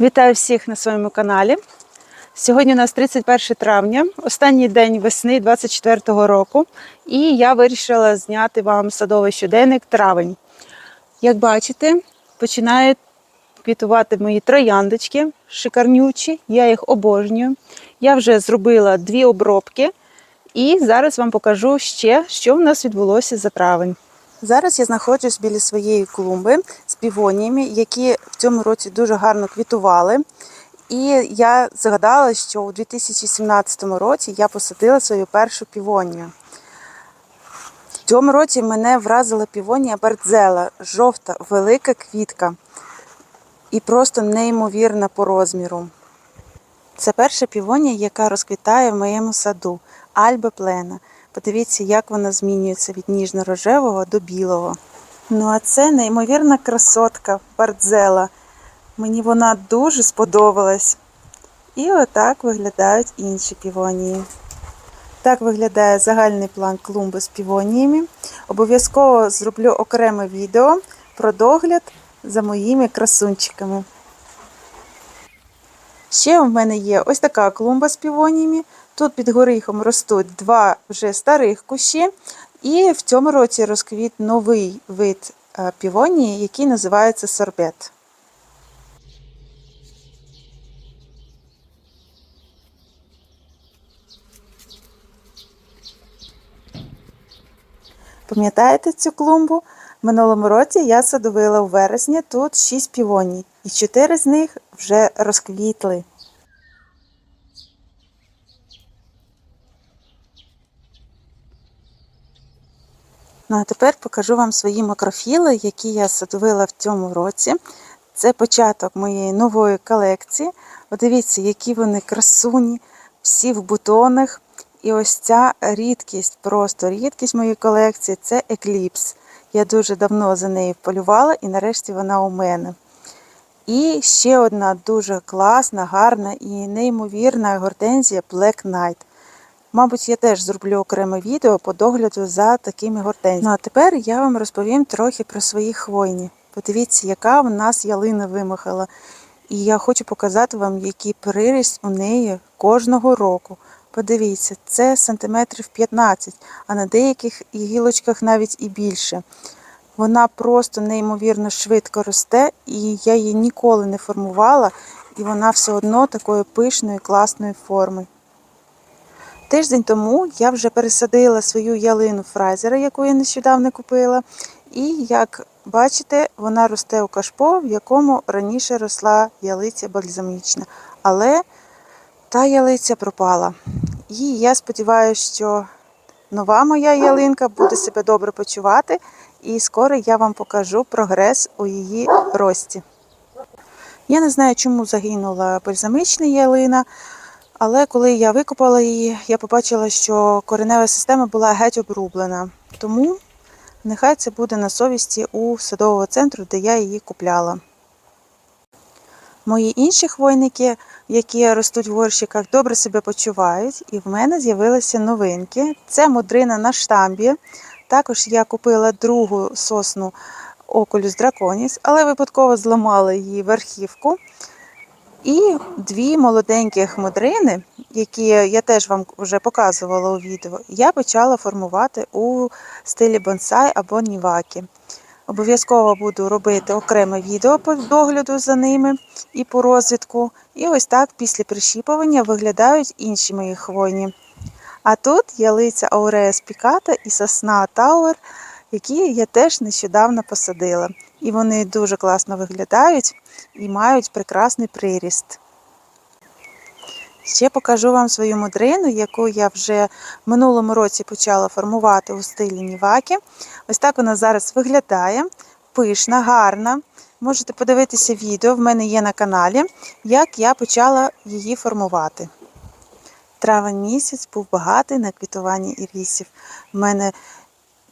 Вітаю всіх на своєму каналі. Сьогодні у нас 31 травня, останній день весни 24-го року, і я вирішила зняти вам садовий щоденник травень. Як бачите, починають квітувати мої трояндочки шикарнючі, я їх обожнюю. Я вже зробила дві обробки, і зараз вам покажу ще, що в нас відбулося за травень. Зараз я знаходжусь біля своєї клумби з півоніями, які в цьому році дуже гарно квітували. І я згадала, що у 2017 році я посадила свою першу півонію. В цьому році мене вразила півонія Бардзела, жовта, велика квітка і просто неймовірна по розміру. Це перша півонія, яка розквітає в моєму саду Альба Плена. Подивіться, як вона змінюється від ніжно-рожевого до білого. Ну а це неймовірна красотка Бардзела. Мені вона дуже сподобалась. І отак виглядають інші півонії. Так виглядає загальний план клумби з півоніями. Обов'язково зроблю окреме відео про догляд за моїми красунчиками. Ще в мене є ось така клумба з півоніями. Тут під горіхом ростуть два вже старих кущі, і в цьому році розквіт новий вид е, півонії, який називається сорбет. Пам'ятаєте цю клумбу? Минулому році я садовила у вересні тут 6 півоній, і 4 з них вже розквітли. Ну а тепер покажу вам свої макрофіли, які я садовила в цьому році. Це початок моєї нової колекції. Подивіться, які вони красуні, всі в бутонах. І ось ця рідкість, просто рідкість моєї колекції це екліпс. Я дуже давно за нею полювала і нарешті вона у мене. І ще одна дуже класна, гарна і неймовірна гортензія Black Knight. Мабуть, я теж зроблю окреме відео по догляду за такими гортензіями. Ну а тепер я вам розповім трохи про свої хвойні. Подивіться, яка в нас ялина вимахала. І я хочу показати вам, який приріст у неї кожного року. Подивіться, це сантиметрів 15, а на деяких гілочках навіть і більше. Вона просто неймовірно швидко росте, і я її ніколи не формувала, і вона все одно такої пишної, класної форми. Тиждень тому я вже пересадила свою ялину фрайзера, яку я нещодавно купила. І як бачите, вона росте у кашпо, в якому раніше росла ялиця бальзамічна. Але та ялиця пропала. І я сподіваюся, що нова моя ялинка буде себе добре почувати, і скоро я вам покажу прогрес у її рості. Я не знаю, чому загинула бальзамична ялина, але коли я викопала її, я побачила, що коренева система була геть обрублена. Тому нехай це буде на совісті у садового центру, де я її купляла. Мої інші хвойники, які ростуть в горщиках, добре себе почувають, і в мене з'явилися новинки. Це мудрина на штамбі. Також я купила другу сосну Oculus Draconis, але випадково зламала її верхівку. І дві молоденьких мудрини, які я теж вам вже показувала у відео, я почала формувати у стилі бонсай або нівакі. Обов'язково буду робити окреме відео по догляду за ними і по розвитку. І ось так після прищіпування виглядають інші мої хвойні. А тут ялиця Аурея спіката і сосна Тауер, які я теж нещодавно посадила. І вони дуже класно виглядають і мають прекрасний приріст. Ще покажу вам свою мудрину, яку я вже в минулому році почала формувати у стилі Нівакі. Ось так вона зараз виглядає. Пишна, гарна. Можете подивитися відео, в мене є на каналі, як я почала її формувати. Травень місяць був багатий на квітування ірісів. У мене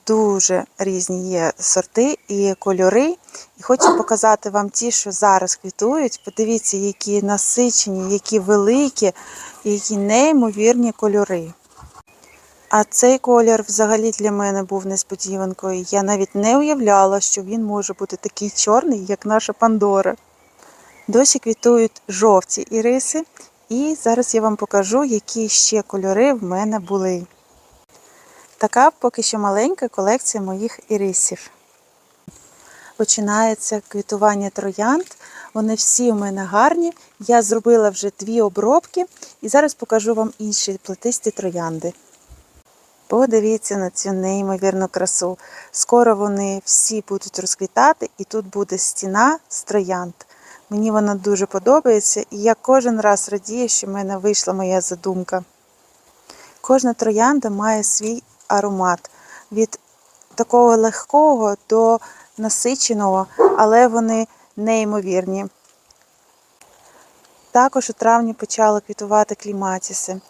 дуже різні є сорти і кольори. І хочу показати вам ті, що зараз квітують. Подивіться, які насичені, які великі, які неймовірні кольори. А цей колір взагалі для мене був несподіванкою. Я навіть не уявляла, що він може бути такий чорний, як наша Пандора. Досі квітують жовті іриси, і зараз я вам покажу, які ще кольори в мене були. Така поки що маленька колекція моїх ірисів. Починається квітування троянд. Вони всі у мене гарні. Я зробила вже дві обробки і зараз покажу вам інші плетисті троянди. Подивіться на цю неймовірну красу. Скоро вони всі будуть розквітати, і тут буде стіна з троянд. Мені вона дуже подобається, і я кожен раз радію, що в мене вийшла моя задумка. Кожна троянда має свій аромат від такого легкого до насиченого, але вони неймовірні. Також у травні почали квітувати кліматіси.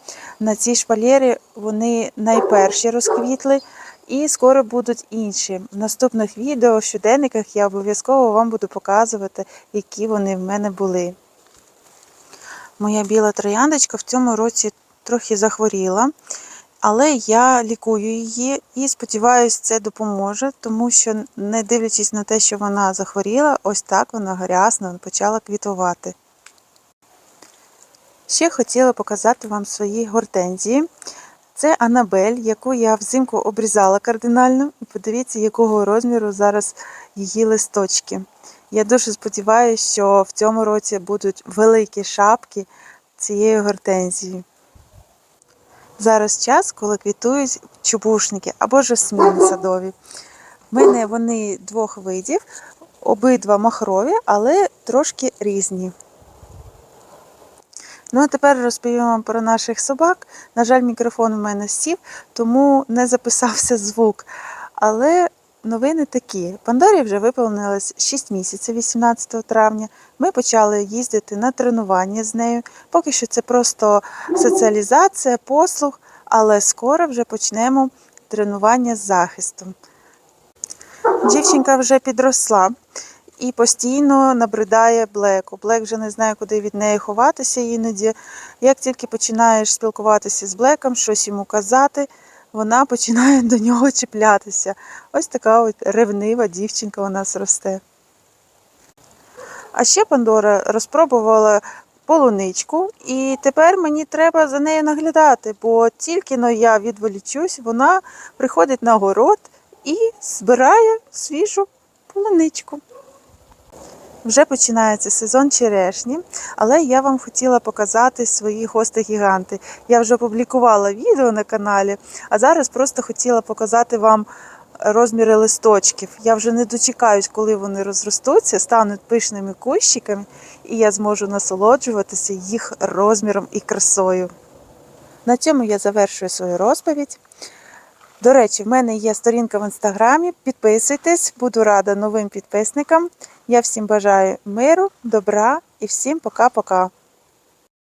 На цій шпалері вони найперші розквітли, і скоро будуть інші. В наступних відео, в щоденниках я обов'язково вам буду показувати, які вони в мене були. Моя біла трояндочка в цьому році трохи захворіла, але я лікую її і сподіваюся, це допоможе, тому що, не дивлячись на те, що вона захворіла, ось так вона грязно почала квітувати. Ще хотіла показати вам свої гортензії. Це Анабель, яку я взимку обрізала кардинально. І подивіться, якого розміру зараз її листочки. Я дуже сподіваюся, що в цьому році будуть великі шапки цієї гортензії. Зараз час, коли квітують чубушники або жасміни садові. В мене вони двох видів, обидва махрові, але трошки різні. Ну а тепер розповім вам про наших собак. На жаль, мікрофон у мене сів, тому не записався звук. Але новини такі. Пандорі вже виповнилось 6 місяців 18 травня. Ми почали їздити на тренування з нею. Поки що це просто соціалізація, послуг, але скоро вже почнемо тренування з захистом. Дівчинка вже підросла і постійно набридає Блеку. Блек вже не знає, куди від неї ховатися іноді. Як тільки починаєш спілкуватися з Блеком, щось йому казати, вона починає до нього чіплятися. Ось така от ревнива дівчинка у нас росте. А ще Пандора розпробувала полуничку, і тепер мені треба за нею наглядати, бо тільки но я відволічусь, вона приходить на город і збирає свіжу полуничку. Вже починається сезон черешні, але я вам хотіла показати свої гости-гіганти. Я вже опублікувала відео на каналі, а зараз просто хотіла показати вам розміри листочків. Я вже не дочекаюсь, коли вони розростуться, стануть пишними кущиками, і я зможу насолоджуватися їх розміром і красою. На цьому я завершую свою розповідь. До речі, в мене є сторінка в інстаграмі. Підписуйтесь, буду рада новим підписникам. Я всім бажаю миру, добра і всім пока-пока.